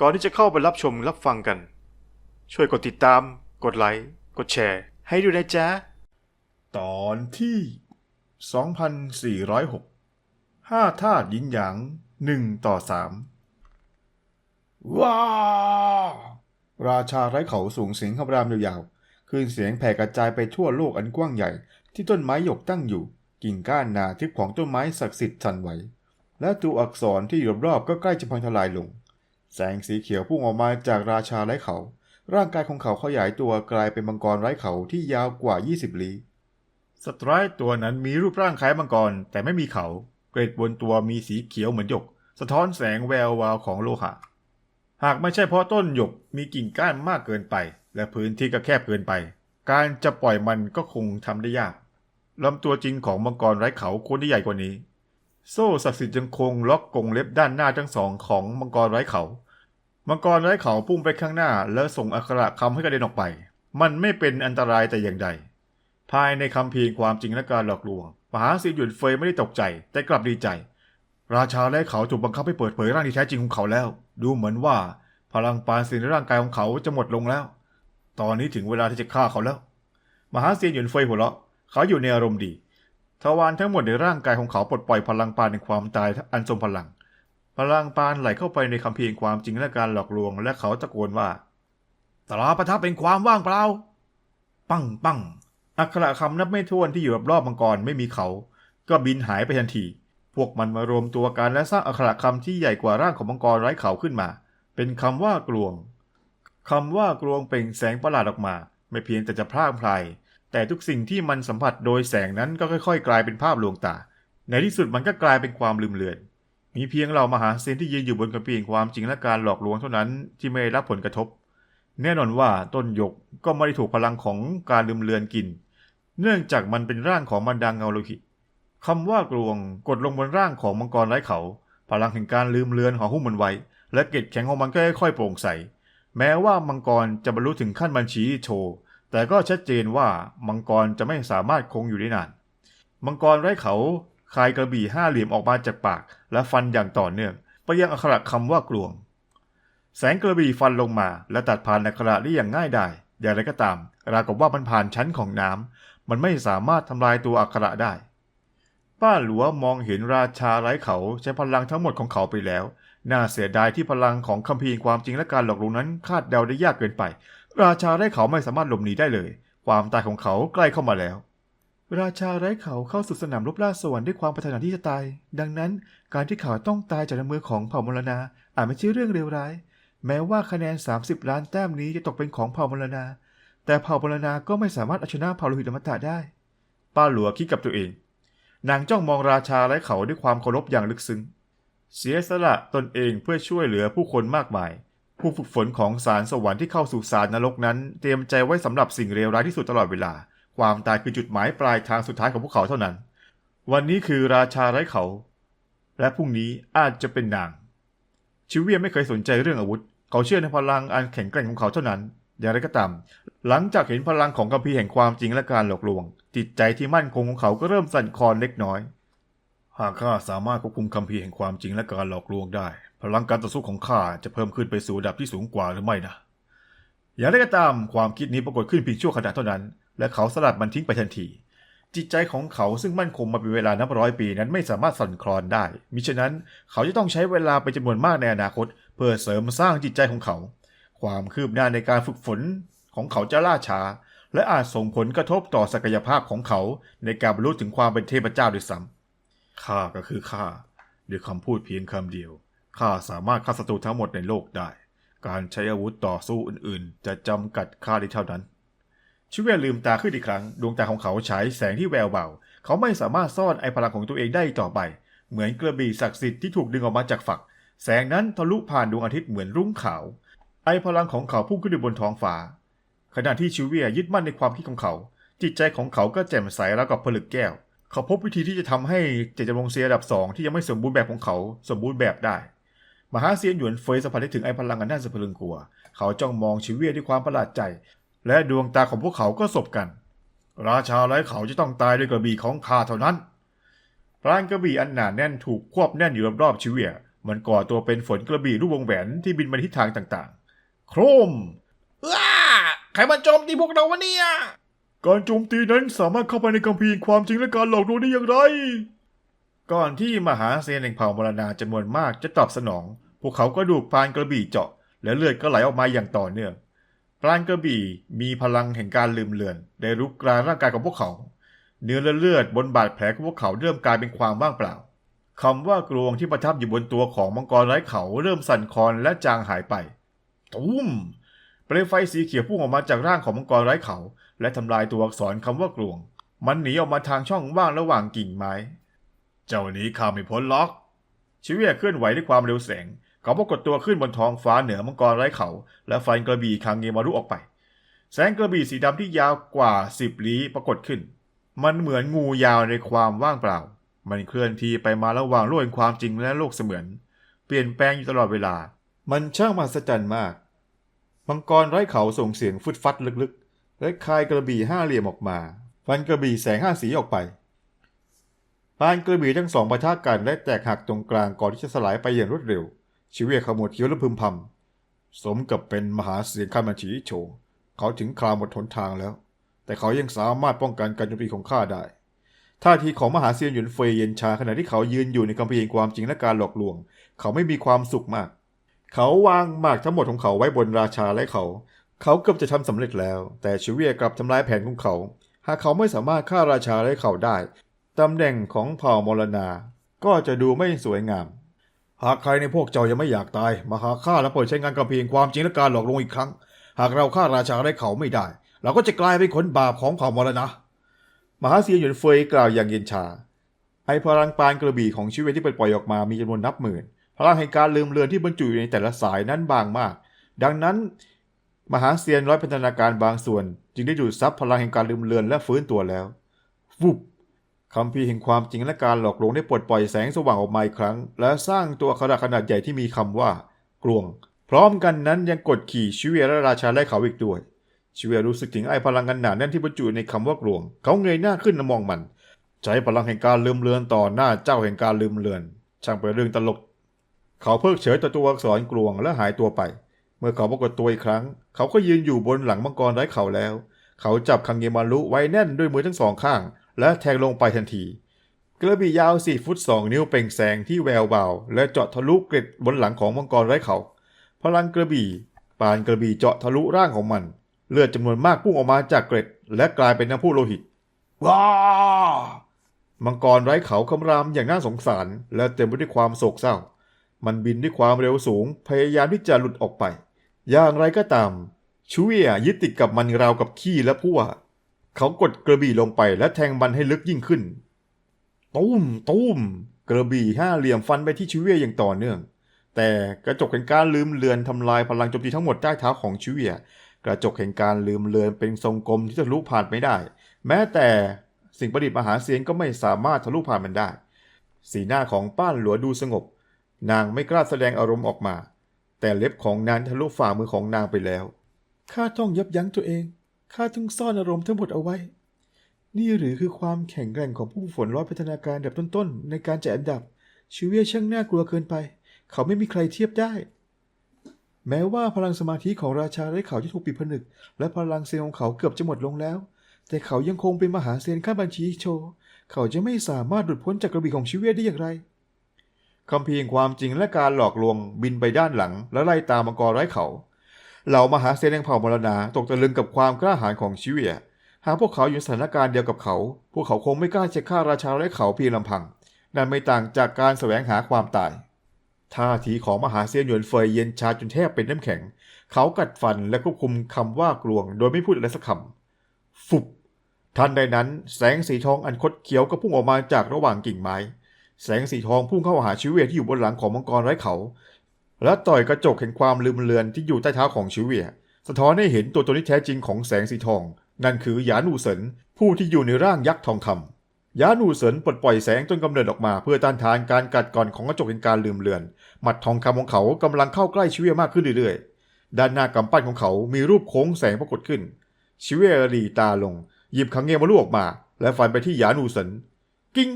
ก่อนที่จะเข้าไปรับชมรับฟังกัน ช่วยกดติดตาม กดไลค์ กดแชร์ ให้ด้วยนะจ๊ะ ตอนที่ 2406ห้าธาตุยินหยางหนึ่งต่อสามว้าราชาไร้เขาสูงเสียงคำรามยาวๆคลื่นเสียงแผ่กระจายไปทั่วโลกอันกว้างใหญ่ ที่ต้นไม้หยกตั้งอยู่ กิ่งก้านหนาทิพย์ของต้นไม้ศักดิ์สิทธิ์สั่นไหว และตัวอักษรที่อยู่รอบๆก็ใกล้จะพังทลายลง แสงสีเขียวพุ่งออกมาจากราชาไร้เขา ร่างกายของเขาขยายตัวกลายเป็นมังกรไร้เขาที่ยาวกว่า 20 ลี้สตรายตัวนั้นมีรูปร่างคล้ายมังกรแต่ไม่มีเขา เกรดบนตัวมีสีเขียวเหมือนหยก สะท้อนแสงแวววาวของโลหะ หากไม่ใช่เพราะต้นหยกมีกิ่งก้านมากเกินไป และพื้นที่ก็แคบเกินไป การจะปล่อยมันก็คงทำได้ยากลำตัวจริงของมังกรไร้เขาควรที่ใหญ่กว่านี้ โซ่ศักดิ์สิทธิ์ยังคงล็อกกรงเล็บด้านหน้าทั้งสองของมังกรไร้เขา มังกรไร้เขาพุ่งไปข้างหน้า แล้วส่งอักระคำให้กระเด็นออกไป มันไม่เป็นอันตรายแต่อย่างใด ภายในคำพีร์ความจริงและการหลอกลวงมหาสีหยวนเฟยไม่ได้ตกใจ แต่กลับดีใจ ราชาและเขาถูกบังคับให้เปิดเผยร่างที่แท้จริงของเขาแล้ว ดูเหมือนว่า พลังปานสินในร่างกายของเขาจะหมดลงแล้ว ตอนนี้ถึงเวลาที่จะฆ่าเขาแล้ว มหาเซียนหยวนเฟยหัวเราะเขาอยู่ในอารมณ์ดีทวารทั้งหมดในร่างกายของเขาปลดปล่อยพลังปานในความตายอันทรงพลัง พลังปานไหลเข้าไปในคำพีร์ความจริงและการหลอกลวง และเขาตะโกนว่าตราประทับเป็นความว่างเปล่า ปังปังอักขระคำนับไม่ถ้วนที่อยู่รอบมังกรไม่มีเขา ก็บินหายไปทันที พวกมันมารวมตัวกันและสร้างอักขระคำที่ใหญ่กว่าร่างของมังกรไร้เขาขึ้นมา เป็นคำว่ากลวงคำว่ากลวงเปล่งแสงประหลาดออกมา ไม่เพียงแต่จะพร่างพรายแต่ทุกสิ่งที่มันสัมผัสโดยแสงนั้นก็ค่อย ๆ กลายเป็นภาพลวงตา ในที่สุดมันก็กลายเป็นความลืมเลือน มีเพียงเรามหาเซนที่ยืนอยู่บนกระเพียงความจริงและการหลอกลวงเท่านั้นที่ไม่ได้รับผลกระทบ แน่นอนว่าต้นหยกก็ไม่ได้ถูกพลังของการลืมเลือนกิน เนื่องจากมันเป็นร่างของมันดังเงาโลหิตคำว่ากลวงกดลงบนร่างของมังกรไร้เขา พลังแห่งการลืมเลือนของหุ้มมันไว้ และเกล็ดแข็งของมันก็ค่อยๆโปร่งใส แม้ว่ามังกรจะบรรลุถึงขั้นบัญชีโชว์แต่ก็ชัดเจนว่ามังกรจะไม่สามารถคงอยู่ได้นาน มังกรไร้เขา คลายกระบี่ห้าเหลี่ยมออกมาจากปาก และฟันอย่างต่อเนื่อง ไปยังอักขระคำว่ากลวง แสงกระบี่ฟันลงมา และตัดผ่านอักขระได้อย่างง่ายดายอย่างไรก็ตามราวกับว่ามันผ่านชั้นของน้ำมันไม่สามารถทำลายตัวอักขระได้ ป้าหลัวมองเห็นราชาไร้เขาใช้พลังทั้งหมดของเขาไปแล้ว น่าเสียดายที่พลังของคัมภีร์ความจริงและการหลอกลวงนั้นคาดเดาได้ยากเกินไป ราชาไร้เขาไม่สามารถหลบหนีได้เลย ความตายของเขาใกล้เข้ามาแล้ว ราชาไร้เขาเข้าสู่สนามรบล่าสวรรค์ด้วยความปรารถนาที่จะตาย ดังนั้นการที่เขาต้องตายจากมือของเผ่ามรณาอาจไม่ใช่เรื่องเลวร้าย แม้ว่าคะแนน 30 ล้านแต้มนี้จะตกเป็นของเผ่ามรณา แต่เผ่ามรณาก็ไม่สามารถเอาชนะเผ่าโลหิตอมตะได้ ป้าหลัวคิดกับตัวเอง นางจ้องมองราชาไร้เขาด้วยความเคารพอย่างลึกซึ้ง เสียสละตนเองเพื่อช่วยเหลือผู้คนมากมาย ผู้ฝึกฝนของสารสวรรค์ที่เข้าสู่สารนรกนั้น เตรียมใจไว้สำหรับสิ่งเลวร้ายที่สุดตลอดเวลา ความตายคือจุดหมายปลายทางสุดท้ายของพวกเขาเท่านั้น วันนี้คือราชาไร้เขา และพรุ่งนี้อาจจะเป็นนาง ชิวเวียไม่เคยสนใจเรื่องอาวุธ เขาเชื่อในพลังอันแข็งแกร่งของเขาเท่านั้น อย่างไรก็ตาม หลังจากเห็นพลังของกัมพีแห่งความจริงและการหลอกลวง จิตใจที่มั่นคงของเขาก็เริ่มสั่นคลอนเล็กน้อย หากข้าสามารถควบคุมคัมภีร์แห่งความจริงและการหลอกลวงได้ พลังการต่อสู้ของข้าจะเพิ่มขึ้นไปสู่ระดับที่สูงกว่าหรือไม่นะอย่างไรก็ตามความคิดนี้ปรากฏขึ้นเพียงชั่วขณะเท่านั้น และเขาสลัดมันทิ้งไปทันที จิตใจของเขาซึ่งมั่นคงมาเป็นเวลานับร้อยปีนั้นไม่สามารถสั่นคลอนได้ มิฉะนั้นเขาจะต้องใช้เวลาไปจำนวนมากในอนาคต เพื่อเสริมสร้างจิตใจของเขา ความคืบหน้าในการฝึกฝนของเขาจะล่าช้า และอาจส่งผลกระทบต่อศักยภาพของเขา ในการบรรลุถึงความเป็นเทพเจ้าด้วยซ้ำข้าก็คือข้าด้วยคำพูดเพียงคำเดียวข้าสามารถฆ่าศัตรูทั้งหมดในโลกได้ การใช้อาวุธต่อสู้อื่นๆ จะจำกัดข้าได้เท่านั้น ชิเวลืมตาขึ้นอีกครั้ง ดวงตาของเขาฉายแสงที่แววเบา เขาไม่สามารถซ่อนไอพลังของตัวเองได้อีกต่อไป เหมือนกระบี่ศักดิ์สิทธิ์ที่ถูกดึงออกมาจากฝัก แสงนั้นทะลุผ่านดวงอาทิตย์เหมือนรุ่งขาว ไอพลังของเขาพุ่งขึ้นไปบนท้องฟ้า ขณะที่ชิเวียยึดมั่นในความคิดของเขา จิตใจของเขาก็แจ่มใสแล้วกับผลึกแก้ว เขาพบวิธีที่จะทำให้เจตจำลงเซียระดับสองที่ยังไม่สมบูรณ์แบบของเขา สมบูรณ์แบบได้ มหาเซียนหยวนเฟยสัมผัสได้ถึงไอพลังอันน่าสะพรึงกลัว เขาจ้องมองชิเวียด้วยความประหลาดใจ และดวงตาของพวกเขาก็สบกัน ราชาไร้เขาจะต้องตายด้วยกระบี่ของข้าเท่านั้นพลานกระบี่อันหนาแน่นถูกควบแน่นอยู่รอบๆชิเวียมันก่อตัวเป็นฝนกระบี่รูปวงแหวนที่บินมาทิศทางต่างๆ โครมว้าใครมาโจมตีพวกเราวะเนี่ย การโจมตีนั้นสามารถเข้าไปในคัมภีร์ความจริงและการหลอกลวงได้อย่างไร ก่อนที่มหาเซนแห่งเผ่ามรณาจำนวนมากจะตอบสนอง พวกเขาก็ดูกพรานกระบี่เจาะ และเลือดก็ไหลออกมาอย่างต่อเนื่อง พรานกระบี่มีพลังแห่งการลืมเลือน ได้รุกรานร่างกายของพวกเขา เนื้อและเลือดบนบาดแผลของพวกเขาเริ่มกลายเป็นความว่างเปล่าคำว่ากลวงที่ประทับอยู่บนตัวของมังกรไร้เขาเริ่มสั่นคลอนและจางหายไปตุ้มเปลวไฟสีเขียวพุ่งออกมาจากร่างของมังกรไร้เขา และทำลายตัวอักษรคำว่ากลวง มันหนีออกมาทางช่องว่างระหว่างกิ่งไม้ เจ้าหนี้ข้าไม่พ้นล็อก ชิเวียเคลื่อนไหวด้วยความเร็วแสง เขาปรากฏตัวขึ้นบนท้องฟ้าเหนือมังกรไร้เขา และฟันกระบี่คางเงมารุออกไป แสงกระบี่สีดำที่ยาวกว่าสิบลี้ปรากฏขึ้น มันเหมือนงูยาวในความว่างเปล่า มันเคลื่อนที่ไปมาระหว่างโลกแห่งความจริงและโลกเสมือน เปลี่ยนแปลงอยู่ตลอดเวลา มันช่างมหัศจรรย์มากมังกรไร้เขาส่งเสียงฟุดฟัดลึกๆ และคายกระบี่ห้าเหลี่ยมออกมา ฟันกระบี่แสงห้าสีออกไปปานกระบี่ทั้งสองปะทะกันและแตกหักตรงกลางก่อนที่จะสลายไปอย่างรวดเร็ว ชิเวขมวดคี้วและพึมพำสมกับเป็นมหาเสียงข้ามันฉีโฉเขาถึงคราวหมดหนทางแล้ว แต่เขายังสามารถป้องกันการโจมตีของข้าได้ท่าทีของมหาเซียนหยุนเฟยเย็นชาขณะที่เขายืนอยู่ในกำแพงความจริงและการหลอกลวง เขาไม่มีความสุขมาก เขาวางหมากทั้งหมดของเขาไว้บนราชาและเขา เขาเกือบจะทำสำเร็จแล้ว แต่ชิเวียกลับทำลายแผนของเขา หากเขาไม่สามารถฆ่าราชาและเขาได้ตำแหน่งของเผ่ามรณาก็จะดูไม่สวยงาม หากใครในพวกเจ้ายังไม่อยากตาย มาหาข้าและเปิดใช้งานกำเพียงความจริงและการหลอกลวงอีกครั้ง หากเราฆ่าราชาและเขาไม่ได้ เราก็จะกลายเป็นคนบาปของเผ่ามรณะมหาเสียหยุนเฟยกล่าวอย่างเย็นชา ไอพลังปานกระบี่ของชีวิตที่เปิดปล่อยออกมามีจำนวนนับหมื่น พลังแห่งการลืมเลือนที่บรรจุอยู่ในแต่ละสายนั้นบางมาก ดังนั้น มหาเซียนร้อยพัฒนาการบางส่วน จึงได้ดูดซับพลังแห่งการลืมเลือนและฟื้นตัวแล้ววุบ คำพีแห่งความจริงและการหลอกลวงได้ปลดปล่อยแสงสว่างออกมาอีกครั้ง และสร้างตัวอักขระขนาดใหญ่ที่มีคำว่ากลวง พร้อมกันนั้นยังกดขี่ชิเวียและราชาและเขาอีกด้วยชิเวียรู้สึกถึงไอพลังกันหนาแน่นที่บรรจุในคำว่ากลวง เขาเงยหน้าขึ้นและมองมัน ใช้พลังแห่งการลืมเลือนต่อหน้าเจ้าแห่งการลืมเลือน ช่างเป็นเรื่องตลก เขาเพิกเฉยต่อตัวอักษรกลวงและหายตัวไป เมื่อเขาปรากฏตัวอีกครั้ง เขาก็ยืนอยู่บนหลังมังกรไร้เขาแล้ว เขาจับคังเงมารุไว้แน่นด้วยมือทั้งสองข้าง และแทงลงไปทันที กระบี่ยาวสี่ฟุตสองนิ้วเปล่งแสงที่แววเบาและเจาะทะลุเกล็ดบนหลังของมังกรไร้เขา พลังกระบี่ปานกระบี่เจาะทะลุร่างของมัน เลือดจำนวนมากพุ่งออกมาจากเกล็ด และกลายเป็นน้ำพุโลหิตว้ามังกรไร้เขาคำรามอย่างน่าสงสาร และเต็มไปด้วยความโศกเศร้า มันบินด้วยความเร็วสูง พยายามที่จะหลุดออกไป อย่างไรก็ตามชูเวียยึดติดกับมันราวกับขี้และพั่ว เขากดกระบี่ลงไปและแทงมันให้ลึกยิ่งขึ้น ตุ้มตุ้มกระบี่ห้าเหลี่ยมฟันไปที่ชูเวียอย่างต่อเนื่อง แต่กระจกแห่งการลืมเลือนทำลายพลังโจมตีทั้งหมดใต้เท้าของชูเวีย กระจกแห่งการลืมเลือนเป็นทรงกลมที่ทะลุผ่านไม่ได้ แม้แต่สิ่งประดิษฐ์มหาเสียงก็ไม่สามารถทะลุผ่านมันได้ สีหน้าของป้านหลัวดูสงบ นางไม่กล้าแสดงอารมณ์ออกมา แต่เล็บของนางทะลุฝ่ามือของนางไปแล้วข้าต้องยับยั้งตัวเอง ข้าต้องซ่อนอารมณ์ทั้งหมดเอาไว้ นี่หรือคือความแข็งแกร่งของผู้ฝนร้อยพัฒนาการแบบต้นๆ ในการจัดอันดับ ชิเวียช่างน่ากลัวเกินไป เขาไม่มีใครเทียบได้ แม้ว่าพลังสมาธิของราชาไร้เขาจะถูกปิดผนึก และพลังเซลล์ของเขาเกือบจะหมดลงแล้ว แต่เขายังคงเป็นมหาเซียนข้าบัญชีโช เขาจะไม่สามารถหลุดพ้นจากกระบี่ของชิเวียได้อย่างไรคำเพียงความจริงและการหลอกลวงบินไปด้านหลัง และไล่ตามมังกรไร้เขา เหล่ามหาเซนแห่งเผ่ามรณาตกตะลึงกับความกล้าหาญของชิเวีย หากพวกเขาอยู่สถานการณ์เดียวกับเขา พวกเขาคงไม่กล้าจะฆ่าราชาและเขาเพียงลำพัง นั่นไม่ต่างจากการแสวงหาความตาย ท่าทีของมหาเซียนหยวนเฟยเย็นชาจนแทบเป็นน้ำแข็ง เขากัดฟันและควบคุมคำว่ากลวง โดยไม่พูดอะไรสักคำ ฟุบ ทันใดนั้น แสงสีทองอันคดเขียวก็พุ่งออกมาจากระหว่างกิ่งไม้ แสงสีทองพุ่งเข้าหาชิเวียที่อยู่บนหลังของมังกรไร้เขา และต่อยกระจกแห่งความลืมเลือนที่อยู่ใต้เท้าของชิเวีย สะท้อนให้เห็นตัวตนที่แท้จริงของแสงสีทอง นั่นคือหยานูเซินผู้ที่อยู่ในร่างยักษ์ทองคำหยานูเซินปลดปล่อยแสงจนกำเนิดออกมา เพื่อต้านทานการกัดกร่อนของกระจกแห่งการลืมเลือน หมัดทองคำของเขากำลังเข้าใกล้ชิเวียมากขึ้นเรื่อยๆ ด้านหน้ากำปั้นของเขามีรูปโค้งแสงปรากฏขึ้น ชิเวียรีตาลง หยิบขังเงมาลูกออกมา และฟันไปที่หยานูเซินกิ้ง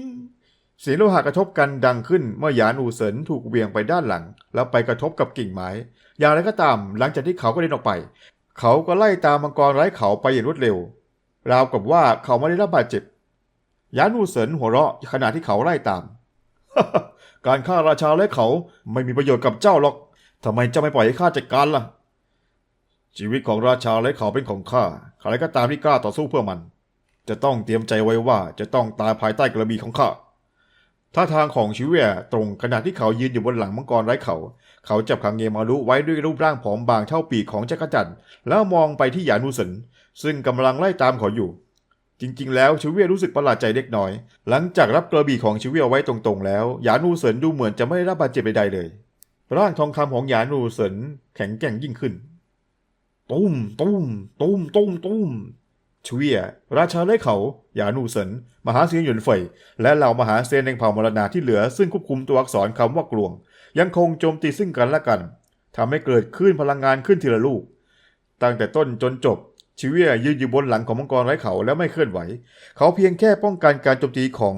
เสียงโลหะกระทบกันดังขึ้นเมื่อหยานอูเซินถูกเวี่ยงไปด้านหลัง แล้วไปกระทบกับกิ่งไม้ อย่างไรก็ตาม หลังจากที่เขาก็เดินออกไป เขาก็ไล่ตามมังกรไร้เขาไปอย่างรวดเร็ว ราวกับว่าเขาไม่ได้รับบาดเจ็บหยานอูเซินหัวเราะขณะที่เขาไล่ตาม การฆ่าราชาและเขาไม่มีประโยชน์กับเจ้าหรอกทำไมเจ้าไม่ปล่อยให้ข้าจัดการล่ะ ชีวิตของราชาและเขาเป็นของข้าใครก็ตามที่กล้าต่อสู้เพื่อมัน จะต้องเตรียมใจไว้ว่าจะต้องตายภายใต้กระบี่ของข้า ท่าทางของชิเวียตรงขณะที่เขายืนอยู่บนหลังมังกรไร้เขา เขาจับขังเงมารุไว้ด้วยรูปร่างผอมบางเท่าปีกของจักรจันทร์แล้วมองไปที่หยานูเซินซึ่งกำลังไล่ตามเขาอยู่ จริง ๆ แล้วชิเวียรู้สึกประหลาดใจเล็กน้อย หลังจากรับกระบี่ของชิเวียไว้ตรงๆ แล้วหยานูเซินดูเหมือนจะไม่ได้รับบาดเจ็บใดๆเลย ร่างทองคำของหยานูเซินแข็งแกร่งยิ่งขึ้นตุ้มตุ้มตุ้มตุ้มตุ้ม ชเวียราชาไล่เขาหยานูเซินมหาเซียนหยวนเฟยและเหล่ามหาเซียนแห่งเผ่ามรณาที่เหลือซึ่งควบคุมตัวอักษรคำว่ากลวง ยังคงโจมตีซึ่งกันและกันทำให้เกิดคลื่นพลังงานขึ้นทีละลูก ตั้งแต่ต้นจนจบชิเวียยืนอยู่บนหลังของมังกรไร้เขาและไม่เคลื่อนไหว เขาเพียงแค่ป้องกันการโจมตีของ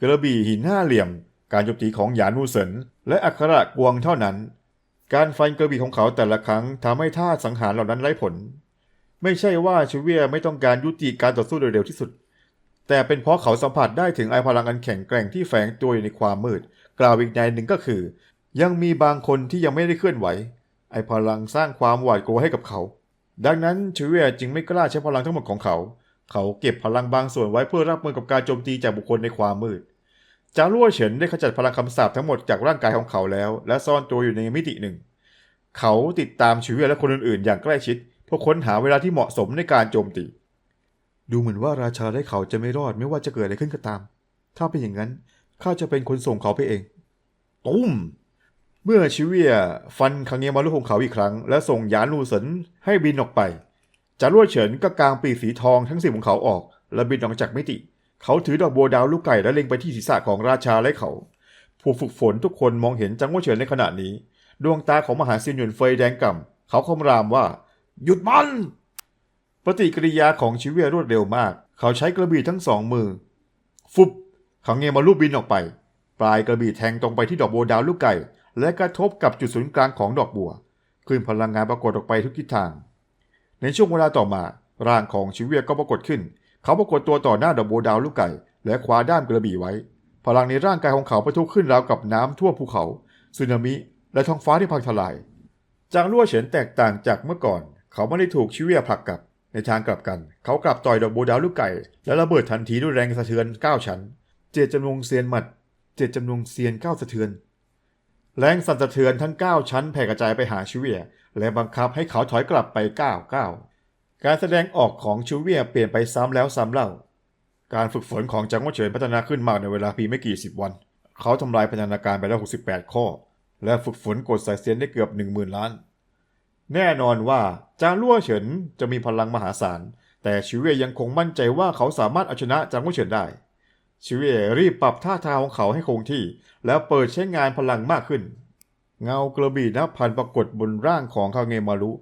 กระบี่หินห้าเหลี่ยม การโจมตีของหยานูเซินและอัคระกวงเท่านั้น การฟันกระบี่ของเขาแต่ละครั้งทำให้ท่าสังหารเหล่านั้นไร้ผล ไม่ใช่ว่าชเวียไม่ต้องการยุติการต่อสู้โดยเร็วที่สุด แต่เป็นเพราะเขาสัมผัสได้ถึงไอพลังอันแข็งแกร่งที่แฝงตัวอยู่ในความมืด กล่าวอีกในหนึ่งก็คือ ยังมีบางคนที่ยังไม่ได้เคลื่อนไหว ไอพลังสร้างความหวาดกลัวให้กับเขา ดังนั้นชเวียจึงไม่กล้าใช้พลังทั้งหมดของเขา เขาเก็บพลังบางส่วนไว้เพื่อรับมือกับการโจมตีจากบุคคลในความมืดจารั่วเฉินได้ขจัดพลังคำสาปทั้งหมดจากร่างกายของเขาแล้ว และซ่อนตัวอยู่ในมิติหนึ่ง เขาติดตามชิเวียและคนอื่นๆ อย่างใกล้ชิดเพื่อค้นหาเวลาที่เหมาะสมในการโจมตี ดูเหมือนว่าราชาและเขาจะไม่รอดไม่ว่าจะเกิดอะไรขึ้นก็ตาม ถ้าเป็นอย่างนั้นข้าจะเป็นคนส่งเขาไปเอง ตุ้ม เมื่อชิเวียฟันคังเงมาลุของเขาอีกครั้ง และส่งยานลูเซินให้บินออกไปจารวดเฉินก็กางปีกสีทองทั้งสิบของเขาออก และบินออกจากมิติ เขาถือดอกบัวดาวลูกไก่และเล็งไปที่ศีรษะของราชาและเขา ผู้ฝึกฝนทุกคนมองเห็นจังหวะเฉินในขณะนี้ ดวงตาของมหาซินหยวนเฟยแดงก่ำเขาคำรามว่า หยุดมัน ปฏิกิริยาของชิเวียรวดเร็วมาก เขาใช้กระบี่ทั้งสองมือ ฟุบ เขังเงมาลูกบินออกไป ปลายกระบี่แทงตรงไปที่ดอกบัวดาวลูกไก่ และกระทบกับจุดศูนย์กลางของดอกบัวคลื่นพลังงานปรากฏออกไปทุกทิศทาง ในช่วงเวลาต่อมา ร่างของชิเวียก็ปรากฏขึ้น เขาปรากฏตัวต่อหน้าดอกบัวดาวลูกไก่ และคว้าด้ามกระบี่ไว้ พลังในร่างกายของเขาประทุขึ้นราวกับน้ำท่วมภูเขาสึนามิ และท้องฟ้าที่พังทลาย จางลั่วเฉินแตกต่างจากเมื่อก่อน เขาไม่ได้ถูกชิเวียผลักกลับ ในทางกลับกัน เขากลับต่อยดอกบัวดาวลูกไก่ และระเบิดทันทีด้วยแรงสะเทือนเก้าชั้น เจตจำนงเซียนหมัด เจตจำนงเซียนเก้าสะเทือน แรงสั่นสะเทือนทั้ง 9 ชั้นแผ่กระจายไปหาชิเวีย และบังคับให้เขาถอยกลับไป 9 9 การแสดงออกของชิเวียเปลี่ยนไปซ้ำแล้วซ้ำเล่า การฝึกฝนของจังหวัดเฉินพัฒนาขึ้นมากในเวลาเพียงไม่กี่สิบวัน เขาทำลายพัฒนาการไปแล้ว 68 ข้อ และฝึกฝนกดสายเซียนได้เกือบ 10,000 ล้าน แน่นอนว่า จางลั่วเฉินจะมีพลังมหาศาล แต่ชิเวียยังคงมั่นใจว่าเขาสามารถเอาชนะจางลั่วเฉินได้ ชิเวียรีบปรับท่าทางของเขาให้คงที่ แล้วเปิดใช้งานพลังมากขึ้น เงากระบี่นับพันปรากฏบนร่างของคาเงมารุ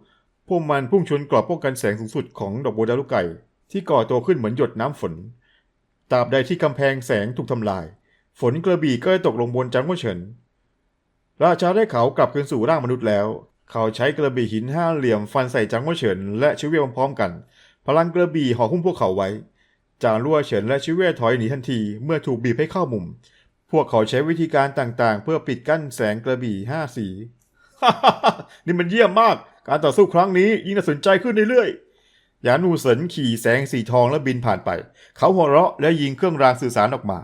พวกมันพุ่งชนกรอบป้องกันแสงสูงสุดของดอกบัวดาวลูกไก่ที่ก่อตัวขึ้นเหมือนหยดน้ำฝนตราบใดที่กำแพงแสงถูกทำลาย ฝนกระบี่ก็จะตกลงบนจางกั่วเฉิน ราชาได้เขากลับคืนสู่ร่างมนุษย์แล้ว เขาใช้กระบี่หินห้าเหลี่ยมฟันใส่จางกั่วเฉินและชิเวียพร้อมๆกัน พลังกระบี่ห่อหุ้มพวกเขาไว้ จางลั่วเฉินและชิเวียถอยหนีทันทีเมื่อถูกบีบให้เข้ามุม พวกเขาใช้วิธีการต่างๆ เพื่อปิดกั้นแสงกระบี่ห้าสี นี่มันเยี่ยมมาก การต่อสู้ครั้งนี้ยิ่งน่าสนใจขึ้นเรื่อยๆ ยานูเซินขี่แสงสีทองและบินผ่านไป เขาหัวเราะและยิงเครื่องรางสื่อสารออกมา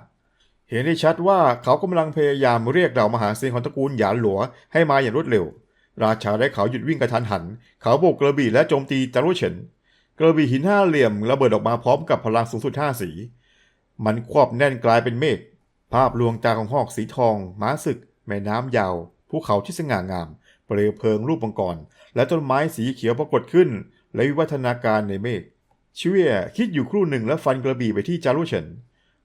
เห็นได้ชัดว่าเขากำลังพยายามเรียกเหล่ามหาเซียนของตระกูลหยานหลัวให้มาอย่างรวดเร็ว ราชาได้เขาหยุดวิ่งกระทันหัน เขาโบกกระบี่และโจมตีจารุเฉินกระบี่หินห้าเหลี่ยมระเบิดออกมาพร้อมกับพลังสูงสุดห้าสี มันควบแน่นกลายเป็นเมฆ ภาพลวงตาของหอกสีทอง ม้าศึก แม่น้ำยาว ภูเขาที่สง่างาม เปลวเพลิงรูปมังกร และต้นไม้สีเขียวปรากฏขึ้น และวิวัฒนาการในเมฆชิเวียคิดอยู่ครู่หนึ่งแล้วฟันกระบี่ไปที่จารุเฉิน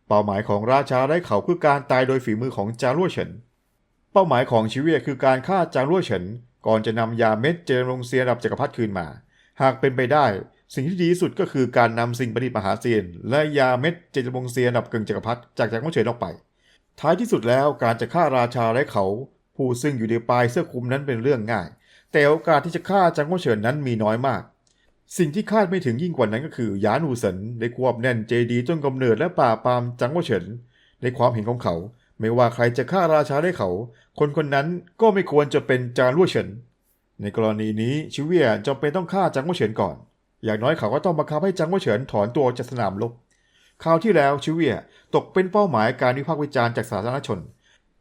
เป้าหมายของราชาได้เขาคือการตายโดยฝีมือของจารุเฉินเป้าหมายของชิเวียคือการฆ่าจารุเฉิน ก่อนจะนำยาเม็ดเจริญลงเซียนระดับจักรพรรดิคืนมา หากเป็นไปได้ สิ่งที่ดีที่สุดก็คือการนำสิ่งประดิษฐ์มหาเซียน และยาเม็ดเจจมงเซียนดับกึ่งจักรพรรดิจากจักรวงเฉินออกไป ท้ายที่สุดแล้วการจะฆ่าราชาและเขา ผู้ซึ่งอยู่ในปลายเสื้อคลุมนั้นเป็นเรื่องง่าย แต่โอกาสที่จะฆ่าจังหวะเฉินนั้นมีน้อยมาก สิ่งที่คาดไม่ถึงยิ่งกว่านั้นก็คือยานูเซินได้ควบแน่นเจดีต้นกำเนิดและป่าปามจังหวะเฉินในความเห็นของเขา ไม่ว่าใครจะฆ่าราชาได้เขา คนคนนั้นก็ไม่ควรจะเป็นจางลั่วเฉิน ในกรณีนี้ชิเวียจำเป็นต้องฆ่าจังหวเฉินก่อน อย่างน้อยเขาก็ต้องบังคับให้จังหวเฉินถอนตัวจากสนามรบคราวที่แล้วชิเวียตกเป็นเป้าหมายการวิพากษ์วิจารณ์จากสาธารณชน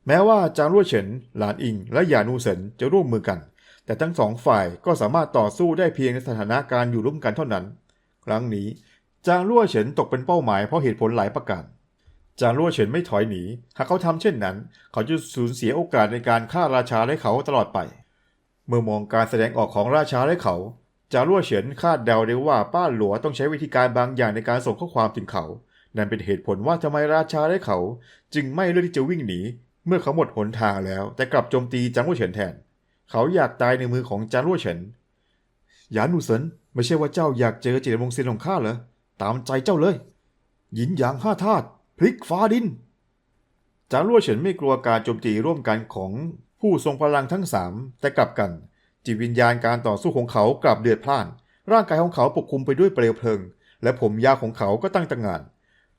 แม้ว่าจางลั่วเฉิน หลานอิง และหยานูเซินจะร่วมมือกัน แต่ทั้งสองฝ่ายก็สามารถต่อสู้ได้เพียงในสถานะการอยู่ร่วมกันเท่านั้น ครั้งนี้จางลั่วเฉินตกเป็นเป้าหมายเพราะเหตุผลหลายประการ จางลั่วเฉินไม่ถอยหนี หากเขาทำเช่นนั้น เขาจะสูญเสียโอกาสในการฆ่าราชาและเขาตลอดไป เมื่อมองการแสดงออกของราชาและเขาจางลั่วเฉินคาดเดาได้ว่าป้าหลัวต้องใช้วิธีการบางอย่างในการส่งข้อความถึงเขา นั่นเป็นเหตุผลว่าทำไมราชาและเขา จึงไม่เลือกที่จะวิ่งหนี เมื่อเขาหมดหนทางแล้ว แต่กลับโจมตีจางลั่วเฉินแทน เขาอยากตายในมือของจางลั่วเฉินหยานหนูเซินไม่ใช่ว่าเจ้าอยากเจอเจตมงเซนของข้าเหรอตามใจเจ้าเลย หยินหยางห้าธาตุ พลิกฟ้าดิน จางลั่วเฉินไม่กลัวการโจมตีร่วมกันของผู้ทรงพลังทั้งสามแต่กลับกัน จิตวิญญาณการต่อสู้ของเขากลับเดือดพล่าน ร่างกายของเขาปกคลุมไปด้วยเปลวเพลิง และผมยาวของเขาก็ตั้งตระหงาน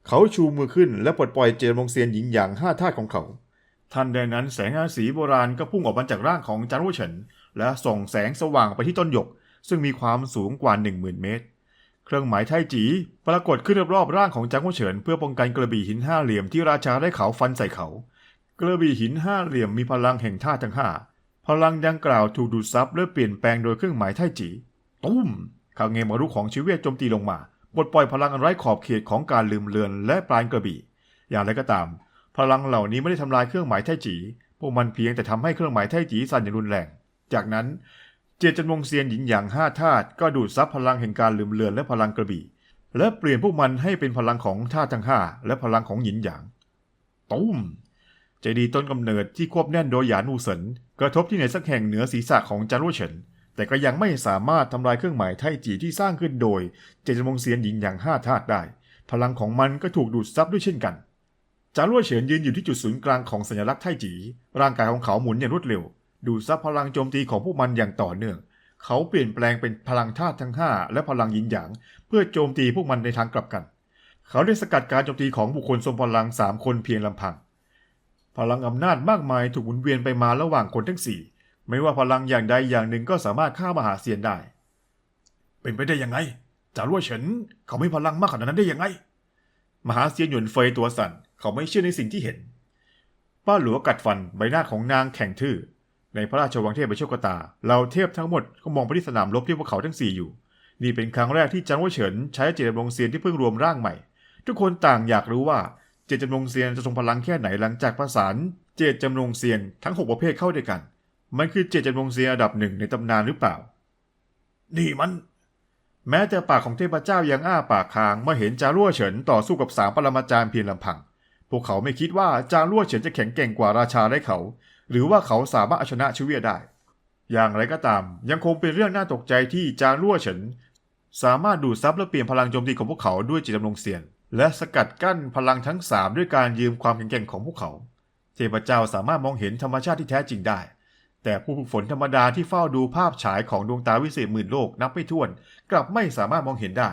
เขาชูมือขึ้นและปลดปล่อยเจตมงเซียนหญิงหยางห้าธาของเขาทันใดนั้นแสงอาสีโบราณก็พุ่งออกมาจากร่างของจางลั่เฉิน และส่องแสงสว่างไปที่ต้นหยก ซึ่งมีความสูงกว่า 10,000 เมตร เครื่องหมายไทจีปรากฏขึ้นรอบๆร่างของจางฮวเฉินเพื่อป้องกันกระบี่หินห้าเหลี่ยมที่ราชาได้เขาฟันใส่เขา กระบี่หินห้าเหลี่ยมมีพลังแห่งธาทั้งห้าพลังดังกล่าวถูกดูดซับและเปลี่ยนแปลงโดยเครื่องหมายไทจีตุ้มคางเงมารุของชีเวียโจมตีลงมาปลดปล่อยพลังอันไร้ขอบเขตของการลืมเลือนและปลายกระบี่ อย่างไรก็ตาม พลังเหล่านี้ไม่ได้ทำลายเครื่องหมายไทจีพวกมันเพียงแต่ทำให้เครื่องหมายไทจีสั่นอย่างรุนแรง จากนั้น เจตจำนงเซียนหญิงอย่างห้าธาตุก็ดูดซับพลังแห่งการลืมเลือนและพลังกระบี่ และเปลี่ยนพวกมันให้เป็นพลังของธาตุทั้งห้าและพลังของหยินหยางตุ้มเจดีต้นกำเนิดที่ควบแน่นโดยหยานูเซินกระทบที่ไหนสักแห่งเหนือศีรษะของจารุเฉินแต่ก็ยังไม่สามารถทำลายเครื่องหมายไทจีที่สร้างขึ้นโดย เจตจำนงเซียนหญิงอย่างห้าธาตุได้ พลังของมันก็ถูกดูดซับด้วยเช่นกันจารุเฉินยืนอยู่ที่จุดศูนย์กลางของสัญลักษณ์ไทจีร่างกายของเขาหมุนอย่างรวดเร็ว ดูดซับพลังโจมตีของพวกมันอย่างต่อเนื่อง เขาเปลี่ยนแปลงเป็นพลังธาตุทั้ง 5 และพลังยินหยาง เพื่อโจมตีพวกมันในทางกลับกัน เขาได้สกัดการโจมตีของบุคคลทรงพลัง3คนเพียงลำพัง พลังอำนาจมากมายถูกหมุนเวียนไปมาระหว่างคนทั้ง4ไม่ว่าพลังอย่างใดอย่างหนึ่งก็สามารถฆ่ามหาเซียนได้ เป็นไปได้ยังไงจารั่วเฉินเขาไม่พลังมากขนาดนั้นได้ยังไง มหาเซียนหยวนเฟยตัวสั่นเขาไม่เชื่อในสิ่งที่เห็น ป้าหลัวกัดฟันใบหน้าของนางแข็งทื่อ ในพระราชวังเทพไปโชคตาเราเทพทั้งหมดก็มองไปที่สนามรบที่พวกเขาทั้งสี่อยู่ นี่เป็นครั้งแรกที่จังหวเฉินใช้เจตจำลงเซียนที่เพิ่งรวมร่างใหม่ ทุกคนต่างอยากรู้ว่าเจตจำลงเซียนจะทรงพลังแค่ไหนหลังจากประสานเจตจำลงเซียนทั้งหกประเภทเข้าด้วยกัน มันคือเจตจำลงเซียนอันดับหนึ่งในตำนานหรือเปล่า นี่มัน แม้แต่ปากของเทพเจ้ายังอ้าปากค้างเมื่อเห็นจารั่วเฉินต่อสู้กับสามปรมาจารย์เพียงลำพัง พวกเขาไม่คิดว่าจารั่วเฉินจะแข็งแกร่งกว่าราชาได้เขา หรือว่าเขาสามารถเอาชนะชิเวียได้ อย่างไรก็ตาม ยังคงเป็นเรื่องน่าตกใจที่จางรั่วเฉินสามารถดูดซับและเปลี่ยนพลังโจมตีของพวกเขาด้วยจิตดำรงเสียน และสกัดกั้นพลังทั้งสามด้วยการยืมความแข็งแกร่งของพวกเขา เทพเจ้าสามารถมองเห็นธรรมชาติที่แท้จริงได้ แต่ผู้ฝึกฝนธรรมดาที่เฝ้าดูภาพฉายของดวงตาวิเศษหมื่นโลกนับไม่ถ้วน กลับไม่สามารถมองเห็นได้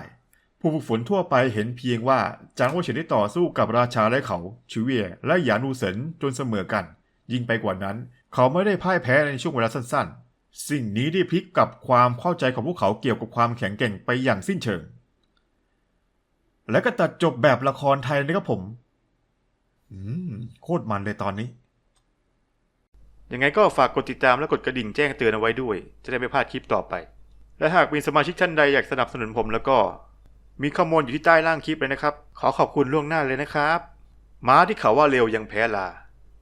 ผู้ฝึกฝนทั่วไปเห็นเพียงว่าจางโอเฉินได้ต่อสู้กับราชาและเขาชิเวียและหยานูเซินจนเสมอกัน ยิ่งไปกว่านั้น เขาไม่ได้พ่ายแพ้ในช่วงเวลาสั้นๆ สิ่งนี้ได้พลิกกับความเข้าใจของพวกเขาเกี่ยวกับความแข็งแกร่งไปอย่างสิ้นเชิง และก็ตัดจบแบบละครไทยนะครับผม อืม โคตรมันเลยตอนนี้ ยังไงก็ฝากกดติดตามและกดกระดิ่งแจ้งเตือนเอาไว้ด้วย จะได้ไม่พลาดคลิปต่อไป และหากมีสมาชิกท่านใดอยากสนับสนุนผมแล้วก็มีข้อมูลอยู่ที่ใต้ล่างคลิปเลยนะครับ ขอขอบคุณล่วงหน้าเลยนะครับ ม้าที่เขาว่าเร็วยังแพ้ลา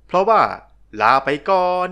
เพราะว่า ลาไปก่อน